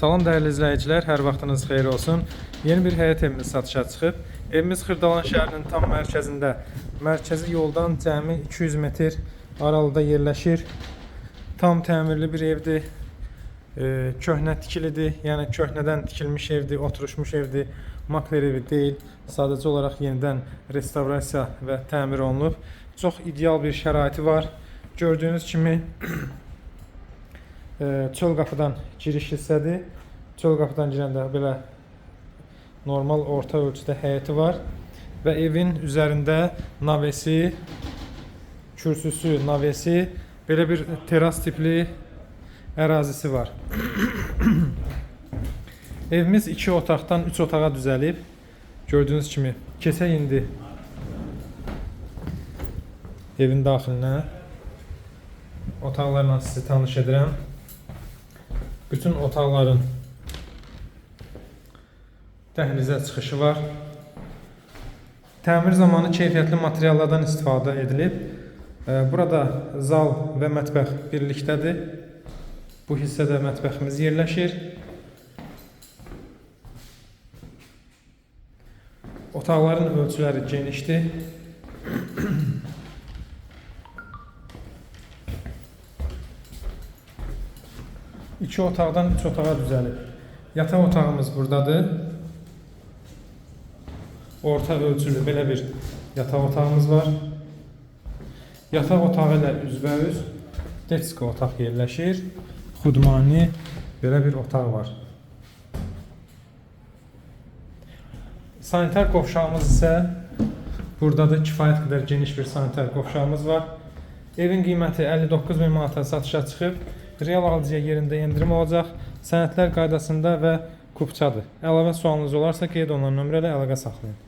Salam dəyərli izləyicilər, hər vaxtınız xeyir olsun. Yeni bir həyət evimiz satışa çıxıb. Evimiz Xırdalan şəhərinin tam mərkəzində, mərkəzi yoldan cəmi 200 metr aralıda yerləşir. Tam təmirli bir evdir. E, köhnə tikilidir, yəni köhnədən tikilmiş evdir, oturuşmuş evdir. Makler evi deyil, sadəcə olaraq yenidən restavrasiya və təmir olunub. Çox ideal bir şəraiti var. Gördüyünüz kimi çöl qapıdan giriş hissədir. Çöl qapıdan girəndə belə normal orta ölçüdə həyəti var və evin üzərində navesi, kürsüsü, navesi, belə bir teras tipli ərazisi var. Evimiz 2 otaqdan 3 otağa düzəlib. Gördüyünüz kimi keçək indi evin daxilinə. Otaqlarla sizi tanış edirəm. Bütün otaqların dəhlizə çıxışı var. Təmir zamanı keyfiyyətli materiallardan istifadə edilib. Ee, Burada zal və mətbəx birlikdədir. Bu hissədə mətbəximiz yerləşir. Otaqların ölçüləri genişdir. İki otaqdan üç otağa düzəlib. Yataq otağımız buradadır. Orta ölçülü belə bir yataq otağımız var. Yataq otağı ilə üzbəüz detsko otaq yerləşir. Xudmani belə bir otaq var. Sanitar qovşağımız isə buradadır. Kifayət qədər geniş bir sanitar qovşağımız var. Evin qiyməti 59 min manata satışa çıxıb. Real alıcıya yerində endirim olacaq. Sənədlər qaydasında və kupçadır. Əlavə sualınız olarsa qeyd olunan nömrə ilə əlaqə saxlayın.